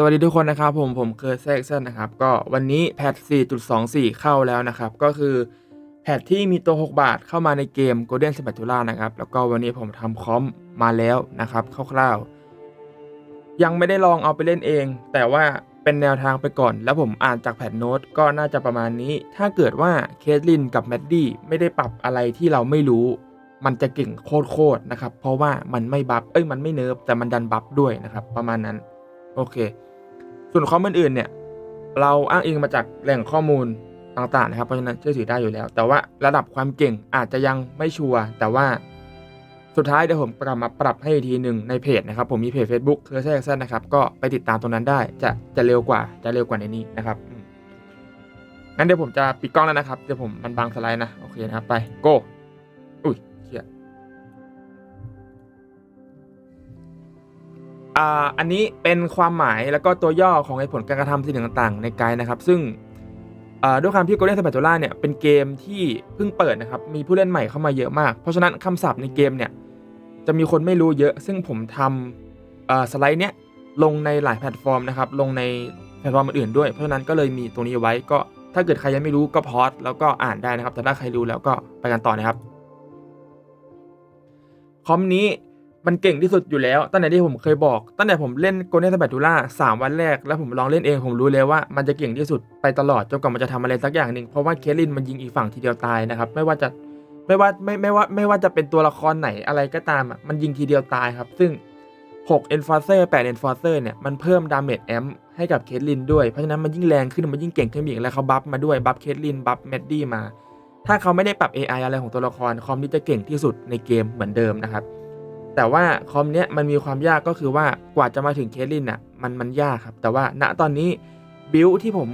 สวัสดีทุกคนนะครับผมผมเคอร์เซกเซนนะครับ ก็วันนี้แพท 4.24 เข้าแล้วนะครับ ก็คือแพทที่มีตัว 6 บาทเข้ามาในเกม Golden Spatula นะครับ แล้วก็วันนี้ผมทำคอมมาแล้วนะครับคร่าวๆ ยังไม่ได้ลองเอาไปเล่นเอง แต่ว่าเป็นแนวทางไปก่อน แล้วผมอ่านจากแพทโน้ตก็น่าจะประมาณนี้ ถ้าเกิดว่าเคทลินกับแมดดี้ไม่ได้ปรับอะไรที่เราไม่รู้ มันจะเก่งโคตรๆนะครับเพราะว่ามันไม่บัฟเอ้ยมันไม่เนิร์ฟแต่มันดันบัฟด้วยนะครับประมาณนั้นโอเค ส่วนข้อมูลอื่นเนี่ยเราอ้างอิงมาจากแหล่งข้อมูลต่างๆนะครับ เพราะฉะนั้นเชื่อถือได้อยู่แล้ว แต่ว่าระดับความเก่งอาจจะยังไม่ชัวร์แต่ว่าสุดท้ายเดี๋ยวผมกลับมาปรับให้อีกทีหนึ่งในเพจนะครับ ผมมีเพจ Facebook เคอร์เซอร์ซนะครับ ก็ไปติดตามตรงนั้นได้จะจะเร็วกว่าจะเร็วกว่าในนี้นะครับงั้นเดี๋ยวผมจะปิดกล้องแล้วนะครับเดี๋ยวผมมันบางสไลด์นะโอเคนะครับไป go อันนี้เป็นความหมายแล้วก็ตัวย่อของเหตุผลการกระทำสิ่งต่างๆ ในไกด์นะครับ ซึ่งด้วยความที่ Golden Spatula เนี่ยเป็นเกมที่เพิ่งเปิดนะครับ มีผู้เล่นใหม่เข้ามาเยอะมาก เพราะฉะนั้นคำศัพท์ในเกมเนี่ยจะมีคนไม่รู้เยอะ ซึ่งผมทำสไลด์เนี้ยลงในหลายแพลตฟอร์มนะครับ ลงในแพลตฟอร์มอื่นๆด้วย เพราะฉะนั้นก็เลยมีตรงนี้ไว้ก็ถ้าเกิดใครยังไม่รู้ก็พอสแล้วก็อ่านได้นะครับ แต่ถ้าใครรู้แล้วก็ไปกันต่อนะครับคอมนี้ มันเก่งที่สุดอยู่แล้วตั้งแต่ที่ผมเคยบอก ตั้งแต่ผมเล่นโกลเด้นสเปตูล่าสามวันแรก แล้วผมลองเล่นเองผมรู้เลยว่ามันจะเก่งที่สุดไปตลอดจนกว่ามันจะทำอะไรสักอย่างหนึ่งเพราะว่าเคลลินมันยิงอีกฝั่งทีเดียวตายนะครับไม่ว่าจะไม่ว่าไม่ไม่ว่าไม่ว่าจะเป็นตัวละครไหนอะไรก็ตามอะมันยิงทีเดียวตายครับ ซึ่ง6 Enforcer 8 Enforcer เนี่ยมันเพิ่มดาเมจแอมให้กับเคทลินด้วย เพราะฉะนั้นมันยิ่งแรงขึ้นมันยิ่งเก่งขึ้นอีกแล้วเขาบัฟมาด้วยบัฟเคทลินบัฟแมดดี้มา ถ้าเขาไม่ได้ปรับ AI อะไรของตัวละครคอมนี้จะเก่งที่สุดในเกมเหมือนเดิมนะครับ แต่ว่าคอมเนี้ยมันมีความยากก็คือว่ากว่าจะมาถึงเคสลินอะมันมันยากครับ แต่ว่าณตอนนี้บิลที่ผม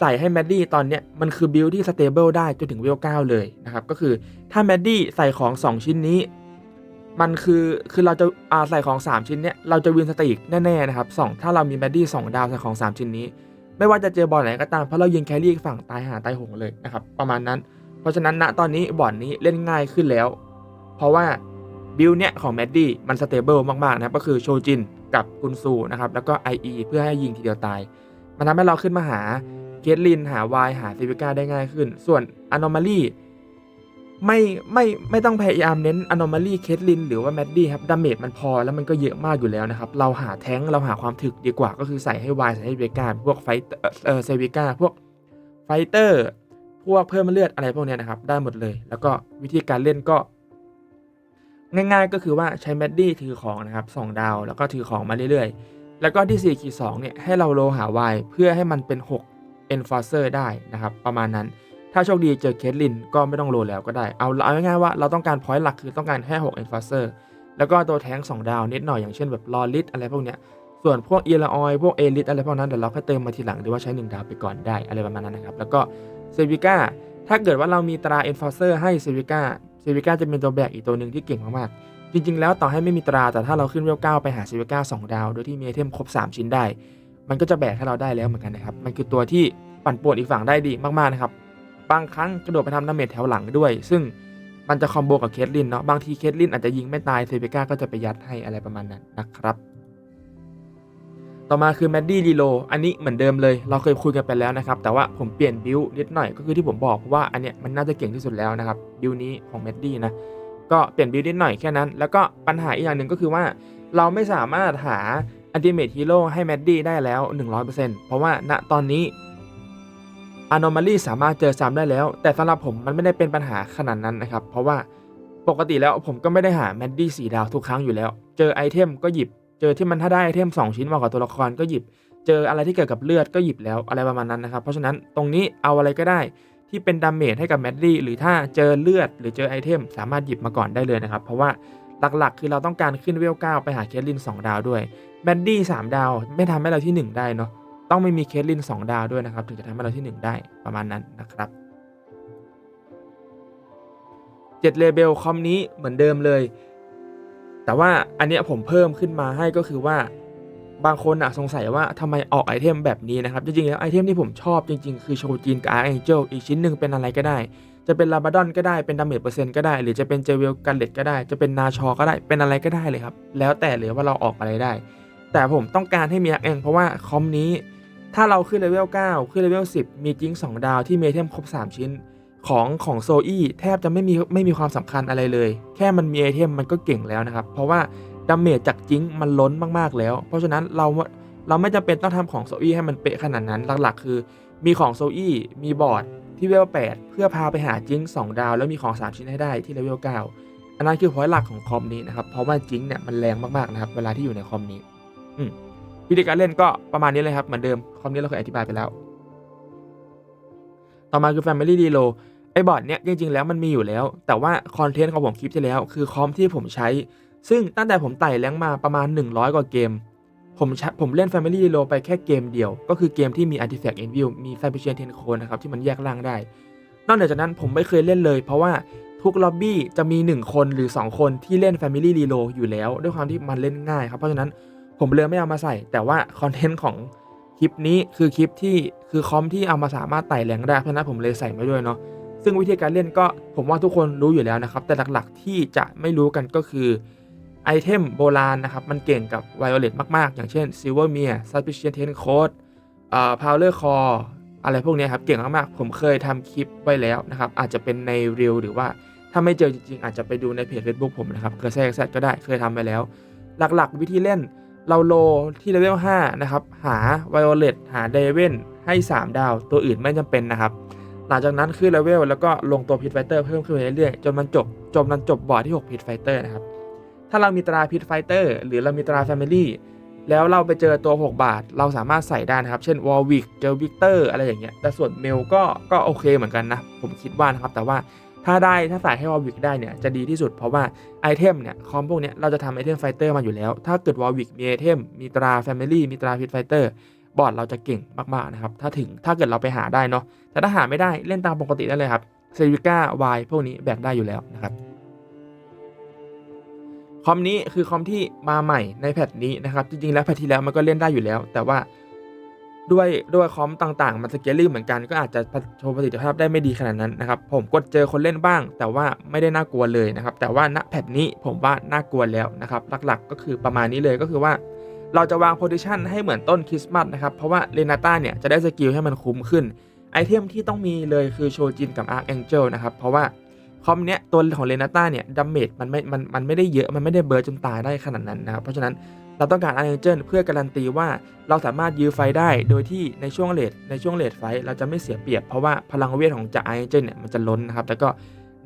ใส่ให้แมดดี้ตอนเนี้ยมันคือบิลที่สเตเบิลได้จนถึงเวล9เลยนะครับ ก็คือถ้าแมดดี้ใส่ของ 2 ชิ้นนี้ มันคือคือเราจะอาใส่ของ 3 ชิ้นเนี้ยเราจะวินสตีกแน่ๆนะครับสองถ้าเรามีแมดดี้2ดาวใส่ของ 3 ชิ้นนี้ ไม่ว่าจะเจอบอลไหนก็ตามเพราะเรายิงแครี่ฝั่งตายหาตายหงเลยนะครับประมาณนั้น เพราะฉะนั้นณตอนนี้บอลนี้เล่นง่ายขึ้นแล้ว เพราะว่า บิลเนี่ยของแมดดี้มันสเตเบิลมากๆนะครับก็คือโชจินกับกุนซูนะครับแล้วก็ IE เพื่อให้ยิงทีเดียวตาย มันทำให้เราขึ้นมาหาเคทลินหาวายหาซิวิก้าได้ง่ายขึ้น ส่วนอนอมาลีไม่ไม่ไม่ต้องพยายามเน้นอนอมาลีเคทลินหรือว่าแมดดี้ครับดาเมจมันพอแล้วมันก็เยอะมากอยู่แล้วนะครับเราหาแท้งเราหาความถึกดีกว่า ก็คือใส่ให้วายใส่ให้เวก้าพวกไฟเออเซวิก้าพวกไฟเตอร์พวกเพิ่มเลือดอะไรพวกเนี้ยนะครับได้หมดเลย แล้วก็วิธีการเล่นก็ ง่ายๆ ก็คือว่าใช้แมดดี้ถือของนะครับสองดาวแล้วก็ถือของมาเรื่อยๆ แล้วก็ที่4ขีด2เนี่ยให้เราโลหาวายเพื่อให้มันเป็น 6 Enforcer ได้นะครับประมาณนั้น ถ้าโชคดีเจอเคทลินก็ไม่ต้องโลแล้วก็ได้ เอาเอาง่ายๆว่าเราต้องการพอยต์หลักคือต้องการแค่6 Enforcer แล้วก็ตัวแท้ง2ดาวนิดหน่อยอย่างเช่นแบบลอริสอะไรพวกเนี้ยส่วนพวกเอลออยพวกเอลิสอะไรพวกนั้นเดี๋ยวเราค่อยเติมมาทีหลังหรือว่าใช้1ดาวไปก่อนได้อะไรประมาณนั้นนะครับแล้วก็เซวิก้าถ้าเกิดว่าเรามีตรา Enforcer ให้เซวิก้า ซวิก้าจะเป็นตัวแบกอีกตัวหนึ่งที่เก่งมากๆ จริงๆ แล้วต่อให้ไม่มีตราแต่ถ้าเราขึ้นเวลเก้าไปหาเซวิก้า2ดาว โดยที่มีไอเทมครบ 3 ชิ้นได้ มันก็จะแบกให้เราได้แล้วเหมือนกันนะครับ มันคือตัวที่ปั่นป่วนอีกฝั่งได้ดีมากๆนะครับ บางครั้งกระโดดไปทำดาเมจแถวหลังด้วย ซึ่งมันจะคอมโบกับเคทลินเนาะ บางทีเคทลินอาจจะยิงไม่ตายเซวิก้าก็จะไปยัดให้อะไรประมาณนั้นนะครับ ต่อมาคือแมดดี้ดีโลอันนี้เหมือนเดิมเลย เราเคยคุยกันไปแล้วนะครับ แต่ว่าผมเปลี่ยนบิลนิดหน่อยก็คือที่ผมบอกเพราะว่าอันเนี้ยมันน่าจะเก่งที่สุดแล้วนะครับบิลนี้ของแมดดี้นะก็เปลี่ยนบิลนิดหน่อยแค่นั้น แล้วก็ปัญหาอีกอย่างหนึ่งก็คือว่า เราไม่สามารถหาอันติเมทฮีโร่ให้แมดดี้ได้แล้ว 100%เพราะว่าณตอนนี้อ n o m a l y สามารถเจอซ้ำได้แล้ว แต่สำหรับผมมันไม่ได้เป็นปัญหาขนาดนั้นนะครับ เพราะว่าปกติแล้วผมก็ไม่ได้หาแมดดี้สีดาวทุกครั้งอยู่แล้ว เจอไอเทมก็หยิบ เจอที่มันถ้าได้ไอเทม2ชิ้นมากับตัวละครก็หยิบ เจออะไรที่เกี่ยวกับเลือดก็หยิบแล้วอะไรประมาณนั้นนะครับ เพราะฉะนั้นตรงนี้เอาอะไรก็ได้ที่เป็นดาเมจให้กับแมดดี้หรือถ้าเจอเลือดหรือเจอไอเทมสามารถหยิบมาก่อนได้เลยนะครับ เพราะว่าหลักๆ คือเราต้องการขึ้นเวล9ไปหาเคทลิน 2 ดาวด้วยแมดดี้3ดาว ไม่ทำให้เราที่ 1 ได้เนาะต้องไม่มีเคทลิน 2 ดาวด้วยนะครับ ถึงจะทำให้เราที่ 1 ได้ประมาณนั้นนะครับ7เลเบลคอมนี้เหมือนเดิมเลย แต่ว่าอันเนี้ยผมเพิ่มขึ้นมาให้ก็คือว่าบางคนอะสงสัยว่าทำไมออกไอเทมแบบนี้นะครับ จริงๆแล้วไอเทมที่ผมชอบจริงๆ คือโชจินกับอาร์แองเจลอีกชิ้นหนึ่งเป็นอะไรก็ได้ จะเป็นลาบาดอนก็ได้เป็นดาเมจเปอร์เซ็นต์ก็ได้ หรือจะเป็นเจเวลกันเลตก็ได้ จะเป็นนาชอก็ได้เป็นอะไรก็ได้เลยครับ แล้วแต่เลยว่าเราออกอะไรได้ แต่ผมต้องการให้มีอาร์เองเพราะว่าคอมนี้ ถ้าเราขึ้นเลเวล9ขึ้นเลเวล10 มีจิง2ดาวที่เมเทมครบ 3 ชิ้น ของของโซอี้แทบจะไม่มีไม่มีความสำคัญอะไรเลย แค่มันมีไอเทมมันก็เก่งแล้วนะครับ เพราะว่าดาเมจจากจิงมันล้นมากๆแล้ว เพราะฉะนั้นเราเราไม่จำเป็นต้องทำของโซอี้ให้มันเป๊ะขนาดนั้นหลักๆ คือ มีของโซอี้มีบอร์ดที่เลเวล8เพื่อพาไปหาจิง2ดาว แล้วมีของ 3 ชิ้นให้ได้ที่เลเวล9อันนั้นคือพอยต์หลักของคอมนี้นะครับเพราะว่าจิงเนี่ยมันแรงมากๆนะครับเวลาที่อยู่ในคอมนี้อืวิธีการเล่นก็ประมาณนี้เลยครับเหมือนเดิมคอมนี้เราเคยอธิบายไปแล้ว ต่อมาคือ Family d e l o ไอ้ บอร์ดเนี้ยจริงๆแล้วมันมีอยู่แล้ว แต่ว่าคอนเทนต์ของผมคลิปที่แล้ว คือคอมที่ผมใช้ ซึ่งตั้งแต่ผมไต่แรงมาประมาณ 100 กว่าเกม ผมใช้ผมเล่น Family d e l o ไปแค่เกมเดียว ก็คือเกมที่มี Artifact Envy มี f a b r i c a t i o n Code นะครับที่มันแยกล่างได้ นอกเหนือจากนั้นผมไม่เคยเล่นเลย เพราะว่าทุกล็อบบี้จะมี 1 คนหรือ 2 คนที่เล่น Family d e l o อยู่แล้ว ด้วยความที่มันเล่นง่ายครับเพราะฉะนั้นผมเลยไม่เอามาใส่ แต่ว่าคอนเทนต์ของคลิปนี้คือคลิปที่คือคอมที่เอามาสามารถไต่แรงได้เพราะนั้นผมเลยใส่มาด้วยเนาะ ซึ่งวิธีการเล่นก็ผมว่าทุกคนรู้อยู่แล้วนะครับ แต่หลักๆที่จะไม่รู้กันก็คือไอเทมโบราณนะครับ มันเก่งกับไวโอเลตมากๆ อย่างเช่น Silver m e r Suspicion Ten Code อ่า Powder Core อะไรพวกนี้ครับ เก่งมากๆ ผมเคยทำคลิปไว้แล้วนะครับ อาจจะเป็นในเรียลหรือว่าถ้าไม่เจอจริงๆ อาจจะไปดูในเพจ Facebook ผมนะครับ เคยแทรกแซดก็ได้เคยทำไปแล้ว หลักๆ วิธีเล่นเราโลที่เลเวล5นะครับ หาไวโอเลตหาเดเวนให้ 3 ดาว ตัวอื่นไม่จำเป็นนะครับ หลังจากนั้นขึ้นเลเวลแล้วก็ลงตัวพิทไฟเตอร์เพิ่มขึ้นไปเรื่อยๆจนมันจบจนมันจบบอร์ดที่6พิทไฟเตอร์นะครับถ้าเรามีตราพิทไฟเตอร์หรือเรามีตราแฟมิลี่แล้วเราไปเจอตัว 6 บาท เราสามารถใส่ได้นะครับ เช่นวอลวิกเจอวิกเตอร์อะไรอย่างเงี้ยแต่ส่วนเมลก็ก็โอเคเหมือนกันนะ ผมคิดว่านะครับ แต่ว่าถ้าได้ถ้าใส่ให้วอลวิกได้เนี่ยจะดีที่สุดเพราะว่าไอเทมเนี่ยคอมพวกเนี้ยเราจะทำไอเทมไฟเตอร์มาอยู่แล้ว ถ้าเกิดวอลวิกมีไอเทมมีตราแฟมิลี่มีตราพิทไฟเตอร์ บอร์ดเราจะเก่งมากๆนะครับ ถ้าถึงถ้าเกิดเราไปหาได้เนาะแต่ถ้าหาไม่ได้เล่นตามปกติได้เลยครับเซวิก้าวายพวกนี้แบกได้อยู่แล้วนะครับคอมนี้คือคอมที่มาใหม่ในแพทนี้นะครับ จริงๆแล้วแพทที่แล้วมันก็เล่นได้อยู่แล้ว แต่ว่าด้วยด้วยคอมต่างๆ มันสเกลลิ่เหมือนกันก็อาจจะโชว์ประสิทธิภาพได้ไม่ดีขนาดนั้นนะครับ ผมกดเจอคนเล่นบ้าง แต่ว่าไม่ได้น่ากลัวเลยนะครับ แต่ว่าณแพทนี้ผมว่าน่ากลัวแล้วนะครับ หลักๆ ก็คือประมาณนี้เลยก็คือว่า เราจะวางโพซิชันให้เหมือนต้นคริสต์มาสนะครับ เพราะว่าเรนาต้าเนี่ยจะได้สกิลให้มันคุ้มขึ้น ไอเทมที่ต้องมีเลยคือโชจินกับอาร์คแองเจิลนะครับ เพราะว่าคอมเนี้ยตัวของเรนาต้าเนี่ยดัมเมจมันไม่ มัน มันไม่ได้เยอะ มันไม่ได้เบิร์จนตายได้ขนาดนั้นนะครับ เพราะฉะนั้นเราต้องการอาร์คแองเจิลเพื่อการันตีว่าเราสามารถยื้อไฟได้ โดยที่ในช่วงเลดในช่วงเลดไฟเราจะไม่เสียเปรียบ เพราะว่าพลังเวทของจากอาร์คแองเจิลเนี่ยมันจะล้นนะครับ แล้วก็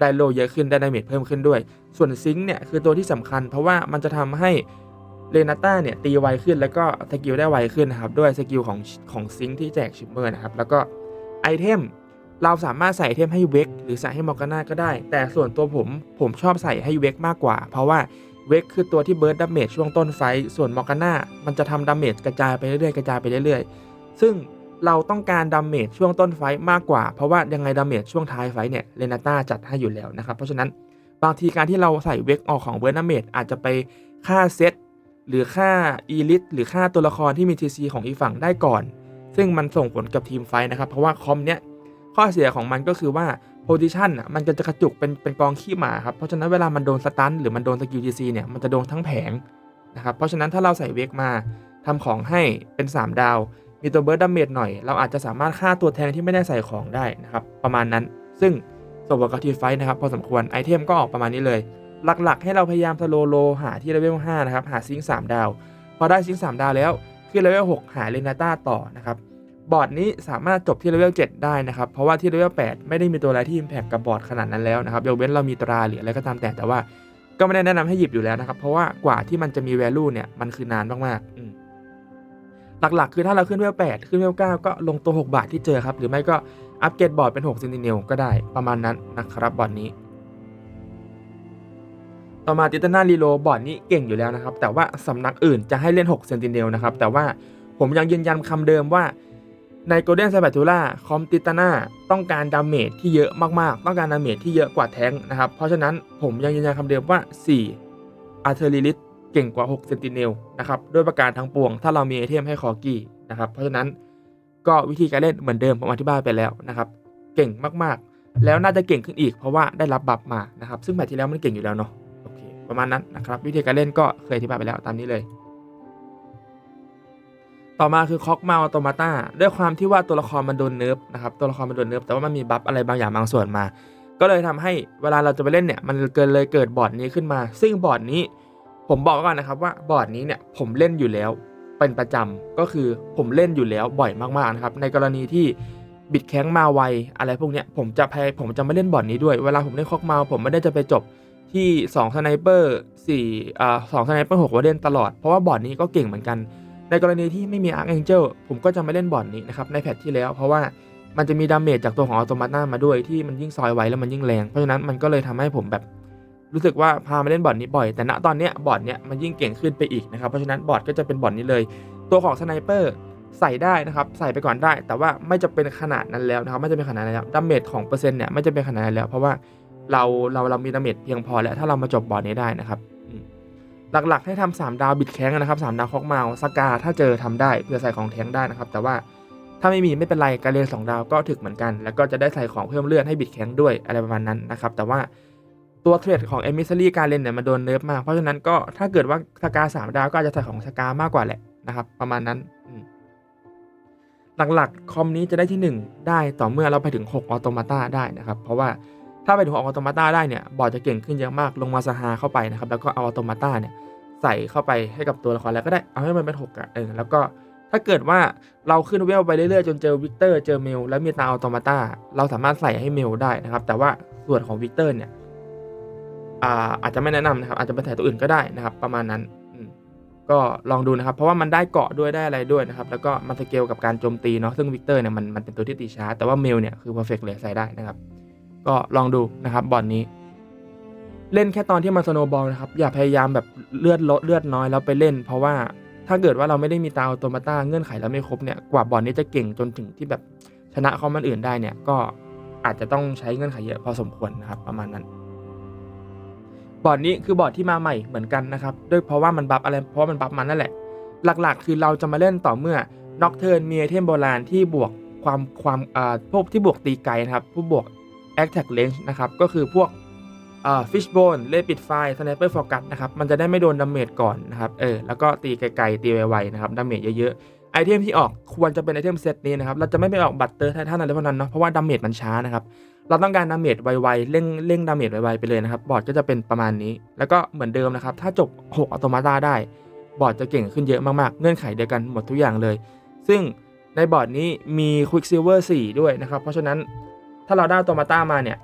ได้โลเยอะขึ้น ได้ดาเมจเพิ่มขึ้นด้วย ส่วนซิงค์เนี่ยคือตัวที่สำคัญ เพราะว่ามันจะทำให้ เรนาต้าเนี่ยตีไวขึ้นแล้วก็สกิลได้ไวขึ้นนะครับด้วยสกิลของของซิงค์ที่แจกชิมเมอร์นะครับแล้วก็ไอเทมเราสามารถใส่ไอเทมให้เวกหรือใส่ให้มอร์กาน่าก็ได้ แต่ส่วนตัวผมผมชอบใส่ให้เวกมากกว่า เพราะว่าเวกคือตัวที่เบิร์ดดาเมจช่วงต้นไฟส่วนมอร์กาน่ามันจะทำดาเมจกระจายไปเรื่อยๆกระจายไปเรื่อยๆ ซึ่งเราต้องการดาเมจช่วงต้นไฟมากกว่า เพราะว่ายังไงดาเมจช่วงท้ายไฟเนี่ยเรนาต้าจัดให้อยู่แล้วนะครับเพราะฉะนั้นบางทีการที่เราใส่เวกออกของเบิร์ดดาเมจอาจจะไปฆ่าเซต หรือฆ่าอีลิทหรือฆ่าตัวละครที่มีทีซีของอีฝั่งได้ก่อน ซึ่งมันส่งผลกับทีมไฟต์นะครับ เพราะว่าคอมเนี้ยข้อเสียของมันก็คือว่าโพซิชันอะมันจะกระจุกเป็นเป็นกองขี้หมาครับ เพราะฉะนั้นเวลามันโดนสตันหรือมันโดนสกิลจีซีเนี่ยมันจะโดนทั้งแผงนะครับ เพราะฉะนั้นถ้าเราใส่เวกมาทำของให้เป็น 3 ดาว มีตัวเบิร์ดดาเมจหน่อย เราอาจจะสามารถฆ่าตัวแทนที่ไม่ได้ใส่ของได้นะครับประมาณนั้น ซึ่งส่งผลกับทีไฟท์นะครับพอสมควรไอเทมก็ออกประมาณนี้เลย หลักๆ ให้เราพยายามสโลโลหาที่เลเวล5นะครับ หาซิงค์3ดาว พอได้ซิงค์3ดาวแล้ว ขึ้นเลเวล6หาเลนาต้าต่อนะครับ บอร์ดนี้สามารถจบที่เลเวล7ได้นะครับ เพราะว่าที่เลเวล8ไม่ได้มีตัวอะไรที่ Impact กับบอร์ดขนาดนั้นแล้วนะครับยกเว้นเรามีตราหรืออะไรก็ตามแต่แต่ว่า ก็ไม่ได้แนะนำให้หยิบอยู่แล้วนะครับ เพราะว่ากว่าที่มันจะมี value เนี่ยมันคือนานมากๆหลักๆ คือถ้าเราขึ้นเลเวล8ขึ้นเลเวล9ก็ลงตัว 6 บาทที่เจอครับ หรือไม่ก็อัปเกรดบอร์ดเป็น6 Sentinel ก็ได้ประมาณนั้นนะครับบอร์ดนี้ ต่อมาติตานารีโลบอร์ดนี้เก่งอยู่แล้วนะครับ แต่ว่าสำนักอื่นจะให้เล่น6 Sentinel นะครับ แต่ว่าผมยังยืนยันคำเดิมว่าใน Golden s a b a t u l a คอมติตานาต้องการดาเมจที่เยอะมากๆ ต้องการดาเมจที่เยอะกว่าแท้งนะครับ เพราะฉะนั้นผมยังยืนยันคำเดิมว่า4 a r t i l l e r i s เก่งกว่า6 Sentinel นะครับด้วยประการทั้งปวง ถ้าเรามีไอเทมให้คอกี้นะครับ เพราะฉะนั้นก็วิธีการเล่นเหมือนเดิมผมอธิบายไปแล้วนะครับ เก่งมากๆ แล้วน่าจะเก่งขึ้นอีกเพราะว่าได้รับบัฟมานะครับ ซึ่งแบบที่แล้วมันเก่งอยู่แล้วเนาะ ประมาณนั้นนะครับ วิธีการเล่นก็เคยอธิบายไปแล้วตามนี้เลย ต่อมาคือคอกเมาออโตมาตาด้วยความที่ว่าตัวละครมันโดนเนิร์ฟนะครับตัวละครมันโดนเนิร์ฟแต่ว่ามันมีบัฟอะไรบางอย่างบางส่วนมา ก็เลยทำให้เวลาเราจะไปเล่นเนี่ยมันเกิดเลยเกิดบอร์ดนี้ขึ้นมา ซึ่งบอร์ดนี้ ผมบอกก่อนนะครับว่าบอร์ดนี้เนี่ยผมเล่นอยู่แล้วเป็นประจำก็คือผมเล่นอยู่แล้วบ่อยมากๆนะครับในกรณีที่บิดแข้งมาไวอะไรพวกเนี้ยผมจะพยผมจะไม่เล่นบอร์ดนี้ด้วย เวลาผมเล่นคอกเมาผมไม่ได้จะไปจบ ที่2สไนเปอร์4อ่าสองสไนเปอร์หกวาเดนตลอด เพราะว่าบอร์ดนี้ก็เก่งเหมือนกัน ในกรณีที่ไม่มีอาร์ h เ n นเจลผมก็จะไม่เล่นบอร์ดนี้นะครับในแพทที่แล้ว เพราะว่ามันจะมีดาเมจจากตัวของอัตโนมัติมาด้วยที่มันยิ่งซอยไวแล้วมันยิ่งแรง เพราะฉะนั้นมันก็เลยทำให้ผมแบบรู้สึกว่าพามาเล่นบอร์ดนี้บ่อย แต่ณตอนเนี้ยบอร์ดเนี้ยมันยิ่งเก่งขึ้นไปอีกนะครับ เพราะฉะนั้นบอร์ดก็จะเป็นบอร์ดนี้เลย ตัวของสไนเปอร์ใส่ได้นะครับ ใส่ไปก่อนได้ แต่ว่าไม่จะเป็นขนาดนั้นแล้วนะครับ ไม่จะเป็นขนาดนั้นแล้วดาเมจของเปอร์เซ็นต์เนี่ยไม่จะเป็นขนาดนั้นแล้ว เพราะว่า เราเราเรามีดาเมจเพียงพอแล้วถ้าเรามาจบบอร์ดนี้ได้นะครับหลักๆให้ทำสามดาวบิดแข้งนะครับสามดาวคอกเมาสกาถ้าเจอทำได้เพื่อใส่ของแท้งได้นะครับ แต่ว่าถ้าไม่มีไม่เป็นไรการเรียนสองดาวก็ถึกเหมือนกัน แล้วก็จะได้ใส่ของเพิ่มเลือดให้บิดแข้งด้วยอะไรประมาณนั้นนะครับ แต่ว่าตัวเทรดของเอมิซ r ีการเล่นเนี่ยมันโดนเนิร์ฟมาก เพราะฉะนั้นก็ถ้าเกิดว่าสกาสามดาวก็อาจจะใส่ของสกามากกว่าแหละนะครับ ประมาณนั้น หลักๆ คอมนี้จะได้ที่ 1 ได้ต่อเมื่อเราไปถึง 6 ออโตมาตาได้นะครับ เพราะว่า ถ้าไปถึง6ออโตมาตาได้เนี่ยบอร์ดจะเก่งขึ้นเยอะมากลงมาสหาเข้าไปนะครับแล้วก็เอาออโตมาตาเนี่ยใส่เข้าไปให้กับตัวละครแล้วก็ได้เอาให้มันเป็น6อะเออแล้วก็ถ้าเกิดว่าเราขึ้นเวลไปเรื่อยๆ จนเจอวิกเตอร์เจอเมลแล้วมีตาออโตมาตาเราสามารถใส่ให้เมลได้นะครับ แต่ว่าส่วนของวิกเตอร์เนี่ยอาจจะไม่แนะนำนะครับอาจจะไปถ่ายตัวอื่นก็ได้นะครับ ประมาณนั้นก็ลองดูนะครับ เพราะว่ามันได้เกาะด้วยได้อะไรด้วยนะครับ แล้วก็มันสเกลกับการโจมตีเนาะซึ่งวิกเตอร์เนี่ยมันมันเป็นตัวที่ตีช้า แต่ว่าเมลเนี่ยคือ perfect เลยใส่ได้นะครับ ก็ลองดูนะครับบอลนี้ เล่นแค่ตอนที่มันสโนบอลนะครับ อย่าพยายามแบบเลือดลดเลือดน้อยแล้วไปเล่น เพราะว่าถ้าเกิดว่าเราไม่ได้มีตาอัตโตมาต้าเงื่อนไขแล้วไม่ครบเนี่ยกว่าบอลนี้จะเก่งจนถึงที่แบบชนะคอมมันอื่นได้เนี่ยก็อาจจะต้องใช้เงื่อนไขเยอะพอสมควรนะครับประมาณนั้นบอร์ดนี้คือบอร์ดที่มาใหม่เหมือนกันนะครับด้วยเพราะว่ามันบัฟอะไรเพราะมันบัฟมันนั่นแหละ หลักๆ คือเราจะมาเล่นต่อเมื่อน็อกเทิร์นมีไอเทมโบราณที่บวกความความอ่าพวกที่บวกตีไกลนะครับผู้บวก Attack Range นะครับ ก็คือพวกอ่าฟิชโบนเลปิดไฟสไนเปอร์โฟกัสนะครับ มันจะได้ไม่โดนดาเมจก่อนนะครับ เออ แล้วก็ตีไกลๆ ตีไวๆนะครับ ดาเมจเยอะๆ ไอเทมที่ออกควรจะเป็นไอเทมเซตนี้นะครับ เราจะไม่ไปออกบัตเตอร์ไททันอะไรพวกนั้นเนาะ เพราะว่าดาเมจมันช้านะครับ เราต้องการดาเมจไวๆ เร่งเร่งดาเมจไวๆไปเลยนะครับ บอร์ดก็จะเป็นประมาณนี้ แล้วก็เหมือนเดิมนะครับ ถ้าจบ 6อัตโนมาตาได้ บอร์ดจะเก่งขึ้นเยอะมากๆ เงื่อนไขเดียวกันหมดทุกอย่างเลย ซึ่งในบอร์ดนี้มี Quicksilver 4 ด้วยนะครับ เพราะฉะนั้น ถ้าเราได้อัตโนมาต้ามาเนี่ย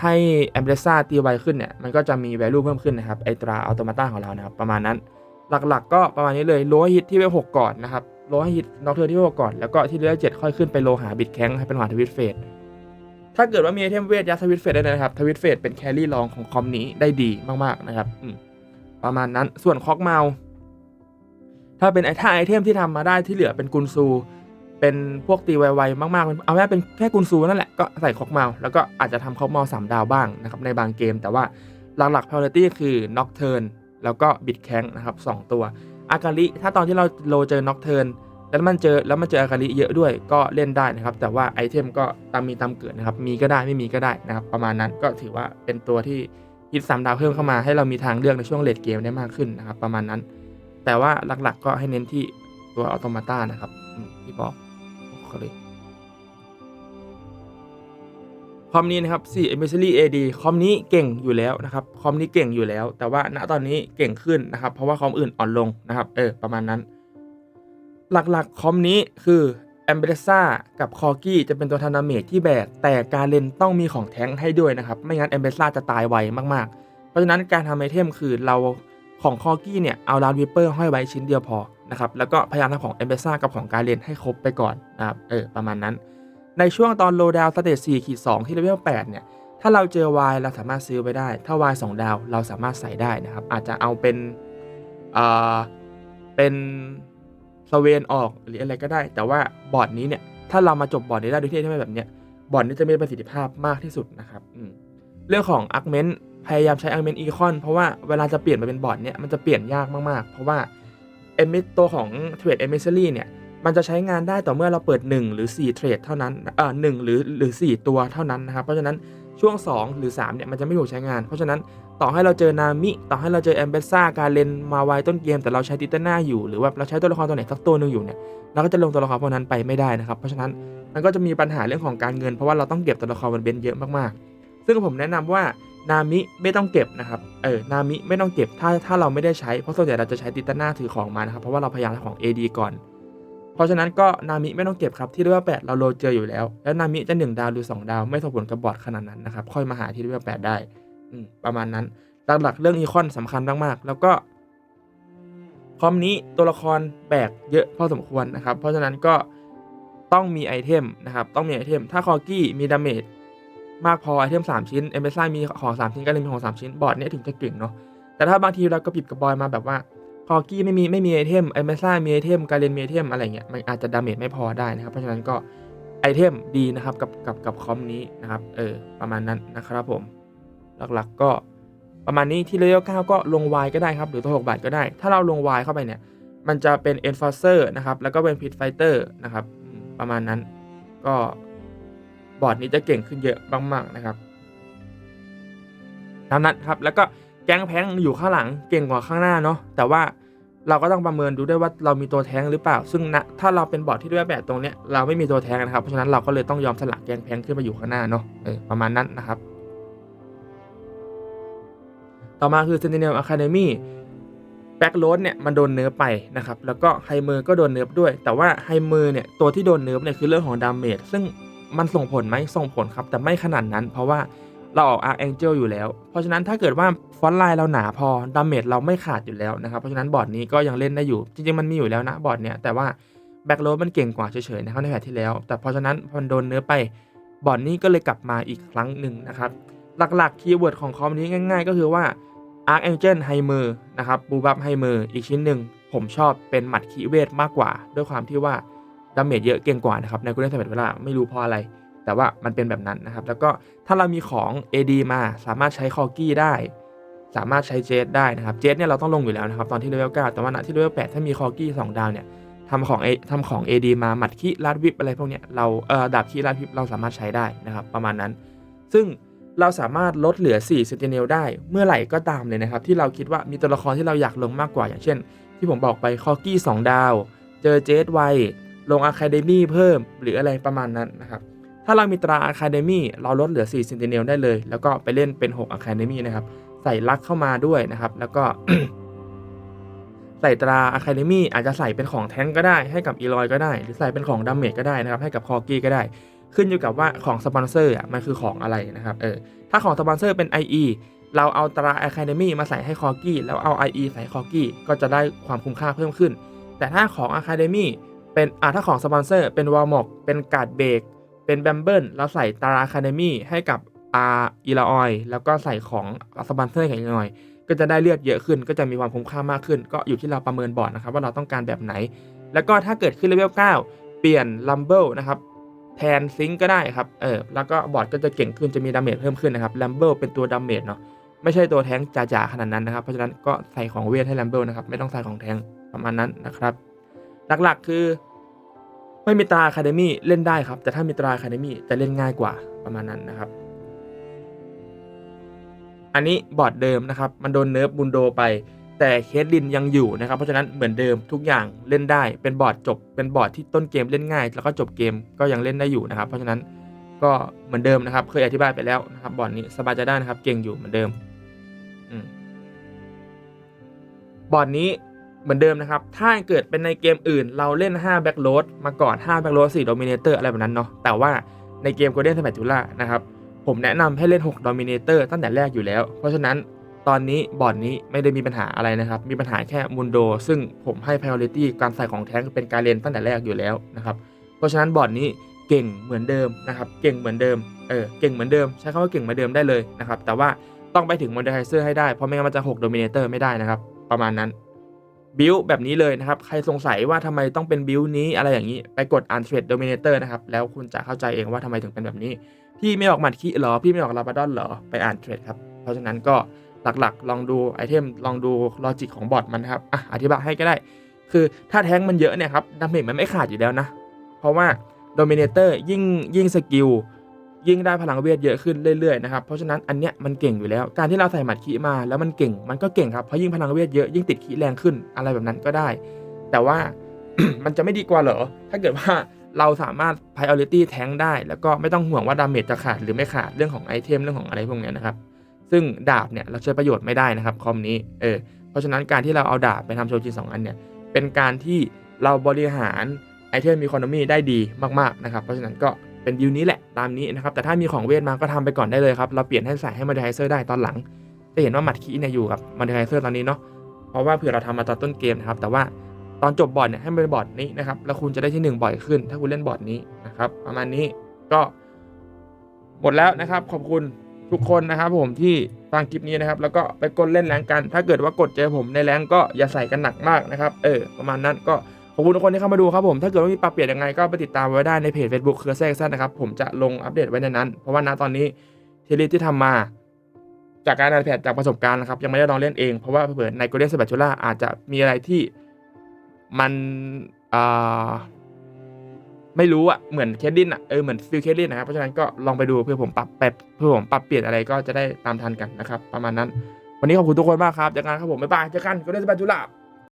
ให้แอมเบรซ่าตีไวขึ้นเนี่ยมันก็จะมี value เพิ่มขึ้นนะครับไอตราอัตโนมาต้าของเรานะครับประมาณนั้น หลักๆ ก็ประมาณนี้เลยโลฮิตที่เวล6ก่อนนะครับโลฮิตน็อกเทอร์ที่เวล6ก่อนแล้วก็ที่เลเวล7ค่อยขึ้นไปโลหาบิดแข้งให้เป็นหวาทวิตเฟสถ้าเกิดว่ามีไอเทมเวทยัดทวิตเฟสได้นะครับทวิตเฟสเป็นแครี่รองของคอมนี้ได้ดีมากๆนะครับประมาณนั้นส่วนคอกเมาถ้าเป็นไอถ้าไอเทมที่ทำมาได้ที่เหลือเป็นกุนซู เป็นพวกตีไวๆมากๆ เอาแค่เป็นแค่กุนซูนั่นแหละ ก็ใส่คอกเมา แล้วก็อาจจะทำคอกเมาสามดาวบ้างนะครับในบางเกม แต่ว่าหลักๆ priority คือน็อกเทิร์นแล้วก็บิดแข้งนะครับสองตัว อากาลิถ้าตอนที่เราโลเจอน็อกเทิร์นแล้วมันเจอแล้วมันเจออากาลิเยอะด้วยก็เล่นได้นะครับ แต่ว่าไอเทมก็ตามมีตามเกิดนะครับ มีก็ได้ไม่มีก็ได้นะครับ ประมาณนั้นก็ถือว่าเป็นตัวที่ฮิตสามดาวเพิ่มเข้ามาให้เรามีทางเลือกในช่วงเลดเกมได้มากขึ้นนะครับ ประมาณนั้น แต่ว่าหลักๆก็ให้เน้นที่ตัวอัตโนมาต้านะครับที่บอก โอเคคอมนี้นะครับ4 m s l y AD คอมนี้เก่งอยู่แล้วนะครับ คอมนี้เก่งอยู่แล้ว แต่ว่าณตอนนี้เก่งขึ้นนะครับ เพราะว่าคอมอื่นอ่อนลงนะครับ เออ ประมาณนั้น หลักๆ คอมนี้คือแอมเบรซ่ากับคอกี้จะเป็นตัวทานาเมจที่แบก แต่การเล่นต้องมีของแท้งให้ด้วยนะครับ ไม่งั้นแอมเบรซ่าจะตายไวมากๆ เพราะฉะนั้นการทำไอเทมคือเราของคอกี้เนี่ย เอาลานวิปเปอร์ห้อยไว้ชิ้นเดียวพอ นะครับแล้วก็พยายามทำของแอมเบซ่ากับของการเล่นให้ครบไปก่อนนะครับเออประมาณนั้น ในช่วงตอนโลดาวสเตจ4ขีด2ที่เลเวล8เนี่ยถ้าเราเจอ Y เราสามารถซื้อไปได้ ถ้า Y 2 ดาวเราสามารถใส่ได้นะครับอาจจะเอาเป็นอ่าเป็นสเวนออกหรืออะไรก็ได้ แต่ว่าบอร์ดนี้เนี่ยถ้าเรามาจบบอร์ดนี้ได้โดยที่ไม่แบบเนี้ยบอร์ดนี้จะมีประสิทธิภาพมากที่สุดนะครับเรื่องของอาร์เมนต์พยายามใช้อาร์เมนต์อีคอนเพราะว่าเวลาจะเปลี่ยนมาเป็นบอร์ดเนี่ยมันจะเปลี่ยนยากมากๆ เพราะว่า เอมิตัวของเทรดเอมิเซอรี่เนี่ยมันจะใช้งานได้ต่อเมื่อเราเปิด 1 หรือ 4 เทรดเท่านั้นเอ่อหหรือหรือ 4 ตัวเท่านั้นนะครับ เพราะฉะนั้นช่วง 2 หรือ 3 เนี่ย มันจะไม่ถูกใช้งาน เพราะฉะนั้นต่อให้เราเจอนามิ ต่อให้เราเจอแอมเบซ่าการเลนมาไวต้นเกม แต่เราใช้ติตน่าอยู่ หรือว่าเราใช้ตัวละครตัวไหนสักตัวหนึงอยู่เนี่ย เราก็จะลงตัวละครพวกนั้นไปไม่ได้นะครับ เพราะฉะนั้นมันก็จะมีปัญหาเรื่องของการเงิน เพราะว่าเราต้องเก็บตัวละครบนเบนเยอะมากๆ ซึ่งผมแนะนำว่า นามิไม่ต้องเก็บนะครับ เออ นามิไม่ต้องเก็บ ถ้าถ้าเราไม่ได้ใช้ เพราะส่วนใหญ่เราจะใช้ติตาน่าถือของมานะครับ เพราะว่าเราพยายามของ AD ก่อน เพราะฉะนั้นก็นามิไม่ต้องเก็บครับ ที่เลเวลแปดเราโลเจออยู่แล้ว แล้วนามิจะหนึ่งดาวหรือสองดาวไม่ส่งผลกับบอร์ดขนาดนั้นนะครับ ค่อยมาหาที่เลเวลแปดได้อืมประมาณนั้น หลักๆเรื่องอีคอนสำคัญมากๆ แล้วก็คอมนี้ตัวละครแบกเยอะพอสมควรนะครับ เพราะฉะนั้นก็ต้องมีไอเทมนะครับ ต้องมีไอเทม ถ้าคอกี้มีดาเมจ มากพอไอเทม3ชิ้นเอเมซ่ามีของ3ชิ้นก็เลยมีของ3ชิ้นบอร์ดเนี้ยถึงจะเก่งเนาะแต่ถ้าบางทีเราก็ปิดกระบอยมาแบบว่าคอกี้ไม่มีไม่มีไอเทมเอเมซ่ามีไอเทมการเรนมีไอเทมอะไรเงี้ยมันอาจจะดาเมจไม่พอได้นะครับเพราะฉะนั้นก็ไอเทมดีนะครับกับกับกับคอมนี้นะครับเออประมาณนั้นนะครับผมหลักๆก็ประมาณนี้ที่เลเวล9ก็ลง Y ก็ได้ครับ หรือตัว6บาทก็ได้ ถ้าเราลง Y เข้าไปเนี่ย มันจะเป็น Enforcer นะครับ แล้วก็เป็น Pit Fighter นะครับ ประมาณนั้นก็ บอร์ดนี้จะเก่งขึ้นเยอะมากๆนะครับตามนั้นครับแล้วก็แก๊งแพงอยู่ข้างหลังเก่งกว่าข้างหน้าเนาะแต่ว่าเราก็ต้องประเมินดูด้วยว่าเรามีตัวแทงหรือเปล่า ซึ่งนะถ้าเราเป็นบอร์ดที่ด้วยแบบตรงเนี้ยเราไม่มีตัวแทงนะครับ เพราะฉะนั้นเราก็เลยต้องยอมสลักแก๊งแพงขึ้นมาอยู่ข้างหน้าเนาะเออประมาณนั้นนะครับ ต่อมาคือ Sentinel Academy แบ็กโรดเนี่ยมันโดนเนิร์ฟไปนะครับ แล้วก็ไฮเมอร์ก็โดนเนิร์ฟด้วย แต่ว่าไฮเมอร์เนี่ยตัวที่โดนเนิร์ฟเนี่ยคือเรื่องของดาเมจซึ่ง มันส่งผลไหมส่งผลครับ แต่ไม่ขนาดนั้น เพราะว่าเราออกอาร์แองเจลอยู่แล้ว เพราะฉะนั้นถ้าเกิดว่าฟอนต์ไลน์เราหนาพอดาเมจเราไม่ขาดอยู่แล้วนะครับ เพราะฉะนั้นบอร์ดนี้ก็ยังเล่นได้อยู่ จริงๆ มันมีอยู่แล้วนะบอร์ดเนี่ยแต่ว่าแบ็กโรดมันเก่งกว่าเฉยๆนะครับในแพทที่แล้ว แต่เพราะฉะนั้นพอมันโดนเนิร์ฟไปบอร์ดนี้ก็เลยกลับมาอีกครั้งหนึ่งนะครับ หลักๆคีย์เวิร์ดของคอมนี้ง่ายๆ ก็คือว่า Archangel ไฮเมอร์นะครับบูบับไฮเมอร์อีกชิ้นหนึ่งผมชอบเป็นหมัดคีเวทมากกว่า ด้วยความที่ว่า ดาเมจเยอะเก่งกว่านะครับในกูเล่นสมัยเวลาไม่รู้เพราะอะไร แต่ว่ามันเป็นแบบนั้นนะครับ แล้วก็ถ้าเรามีของ AD มาสามารถใช้คอกี้ได้ สามารถใช้เจสได้นะครับเจสเนี่ยเราต้องลงอยู่แล้วนะครับตอนที่เลเวล9แต่ว่าณที่เลเวล8ถ้ามีคอกี้2ดาวเนี่ยทำของ A ทำของ AD มาหมัดคีลาดวิบอะไรพวกเนี้ยเราเออดาบคีลาดวิบเราสามารถใช้ได้นะครับ ประมาณนั้น ซึ่งเราสามารถลดเหลือ4 s e n t i n e l ได้เมื่อไหร่ก็ตามเลยนะครับ ที่เราคิดว่ามีตัวละครที่เราอยากลงมากกว่าอย่างเช่น ที่ผมบอกไปคอกี้2ดาว เจอเจสไว ลงอะคาเดมี่เพิ่มหรืออะไรประมาณนั้นนะครับ ถ้าเรามีตราอะคาเดมี่เราลดเหลือ 4 s e n t i n e l ได้เลย แล้วก็ไปเล่นเป็น6อะคาเดมี่นะครับ ใส่ลักเข้ามาด้วยนะครับ แล้วก็ ใส่ตราอะคาเดมี่อาจจะใส่เป็นของแท้งก็ได้ให้กับอีลอยก็ได้ หรือใส่เป็นของดาเมจก็ได้นะครับ ให้กับคอกี้ก็ได้ ขึ้นอยู่กับว่าของสปอนเซอร์อะมันคือของอะไรนะครับเออถ้าของสปอนเซอร์เป็น IE เราเอาตรา Academy มาใส่ให้คอกี้แล้วเอา IE ใส่คอกี้ก็จะได้ความคุ้มค่าเพิ่มขึ้น แต่ถ้าของ Academy เป็นอ่าถ้าของสปอนเซอร์ เป็นวอลม็อกเป็นการ์ดเบรกเป็นแบมเบิลเราใส่ตารา Academy ให้กับอาอีลาออย แล้วก็ใส่ของสปอนเซอร์กับอีลาอย ก็จะได้เลือดเยอะขึ้น ก็จะมีความคุ้มค่ามากขึ้น ก็อยู่ที่เราประเมินบอร์ดนะครับว่าเราต้องการแบบไหน แล้วก็ถ้าเกิดขึ้นเลเวล9เปลี่ยนลัมเบิลนะครับแทนซิงก์ก็ได้ครับ เออ แล้วก็บอร์ดก็จะเก่งขึ้น จะมีดาเมจเพิ่มขึ้นนะครับแลมเบิลเป็นตัวดาเมจเนาะ ไม่ใช่ตัวแทงจ๋าๆขนาดนั้นนะครับ เพราะฉะนั้นก็ใส่ของเวทให้แลมเบิลนะครับ ไม่ต้องใส่ของแทงประมาณนั้นนะครับ หลักๆ คือ ไม่มีตราคาเดมี่เล่นได้ครับ แต่ถ้ามีตราคาเดมี่จะเล่นง่ายกว่าประมาณนั้นนะครับ อันนี้บอร์ดเดิมนะครับ มันโดนเนิร์ฟบุนโดไป แต่เคสลินยังอยู่นะครับ เพราะฉะนั้นเหมือนเดิมทุกอย่างเล่นได้เป็นบอร์ดจบ เป็นบอร์ดที่ต้นเกมเล่นง่าย แล้วก็จบเกมก็ยังเล่นได้อยู่นะครับ เพราะฉะนั้นก็เหมือนเดิมนะครับ เคยอธิบายไปแล้วนะครับบอร์ดนี้สบายใจได้นะครับ เก่งอยู่เหมือนเดิมบอร์ดนี้ เหมือนเดิมนะครับ ถ้าเกิดเป็นในเกมอื่น เราเล่น 5 back load มาก่อน 5 back load 4 dominator อะไรแบบนั้นเนาะ แต่ว่าในเกม Golden Spatula นะครับ ผมแนะนำให้เล่น 6 Dominator ตั้งแต่แรกอยู่แล้ว เพราะฉะนั้นตอนนี้บอร์ดนี้ไม่ได้มีปัญหาอะไรนะครับ มีปัญหาแค่มุนโด ซึ่งผมให้ priority การใส่ของแท้งเป็นการเล่นตั้งแต่แรกอยู่แล้วนะครับ เพราะฉะนั้นบอร์ดนี้เก่งเหมือนเดิมนะครับ เก่งเหมือนเดิม เออ เก่งเหมือนเดิม ใช้คำว่าเก่งเหมือนเดิมได้เลยนะครับ แต่ว่าต้องไปถึง Monetizer ให้ได้ เพราะไม่งั้นมันจะ 6 Dominator ไม่ได้นะครับ ประมาณนั้น บิลแบบนี้เลยนะครับ ใครสงสัยว่าทำไมต้องเป็นบิลนี้อะไรอย่างนี้ ไปกด u n t r a d e Dominator นะครับ แล้วคุณจะเข้าใจเองว่าทำไมถึงเป็นแบบนี้ พี่ไม่ออกหมัดขี้หรอ พี่ไม่ออกลาบาดอนหรอ ไปอ่านเทรดครับ เพราะฉะนั้นก็หลักๆ ลองดูไอเทม ลองดูลอจิกของบอทมันนะครับอะอธิบายให้ก็ได้ คือถ้าแท้งมันเยอะเนี่ยครับดาเมจมันไม่ขาดอยู่แล้วนะ เพราะว่าโดเมเนเตอร์ยิ่งยิ่งสกิล ยิ่งได้พลังเวทเยอะขึ้นเรื่อยๆนะครับเพราะฉะนั้นอันเนี้ยมันเก่งอยู่แล้ว การที่เราใส่หมัดคีมาแล้วมันเก่งมันก็เก่งครับเพราะยิ่งพลังเวทเยอะยิ่งติดคีแรงขึ้นอะไรแบบนั้นก็ได้ แต่ว่ามันจะไม่ดีกว่าเหรอ ถ้าเกิดว่าเราสามารถ priority แทงได้ แล้วก็ไม่ต้องห่วงว่าดาเมจจะขาดหรือไม่ขาดเรื่องของไอเทมเรื่องของอะไรพวกนี้นะครับ ซึ่งดาบเนี่ยเราใช้ประโยชน์ไม่ได้นะครับคอมนี้เออเพราะฉะนั้นการที่เราเอาดาบไปทำโชจินสองอันเนี่ยเป็นการที่เราบริหารไอเทมมีคอนมีได้ดีมากๆนะครับ เพราะฉะนั้นก็ เป็นดิวนี้แหละตามนี้นะครับ แต่ถ้ามีของเวทมาก็ทำไปก่อนได้เลยครับ เราเปลี่ยนให้ใส่ให้มาเดไฮเซอร์ได้ตอนหลัง จะเห็นว่าหมัดคีเนี่ยอยู่กับมาเดไฮเซอร์ตอนนี้เนาะ เพราะว่าเผื่อเราทำมาตอนต้นเกมนะครับ แต่ว่าตอนจบบอร์ดเนี่ยให้เป็นบอร์ดนี้นะครับ แล้วคุณจะได้ที่หนึ่งบ่อยขึ้น ถ้าคุณเล่นบอร์ดนี้นะครับ ประมาณนี้ก็หมดแล้วนะครับ ขอบคุณทุกคนนะครับ ผมที่ฟังคลิปนี้นะครับ แล้วก็ไปกดเล่นแรงกัน ถ้าเกิดว่ากดเจอผมในแรงก็อย่าใส่กันหนักมากนะครับ เออ ประมาณนั้นก็ ขอบคุณทุกคนที่เข้ามาดูครับผม ถ้าเกิดว่ามีปรับเปลี่ยนยังไงก็ไปติดตามไว้ได้ในเพจ Facebook เครือแทรกสั้นนะครับ ผมจะลงอัปเดตไว้ในนั้น เพราะว่าณตอนนี้เทลิที่ทำมา จากการอ่านแผนจากประสบการณ์นะครับ ยังไม่ได้ลองเล่นเอง เพราะว่าเผื่อในโกลเด้นสเปชูล่าอาจจะมีอะไรที่มันอ่าไม่รู้อะเหมือนเคสดินอะเออเหมือนฟิลเคสดินนะครับเพราะฉะนั้นก็ลองไปดูเพื่อผมปรับแบบเพื่อผมปรับเปลี่ยนอะไรก็จะได้ตามทันกันนะครับ ประมาณนั้น วันนี้ขอบคุณทุกคนมากครับจอกันครับผมบ๊ายบายเจอกันก็ได้สบายจุฬา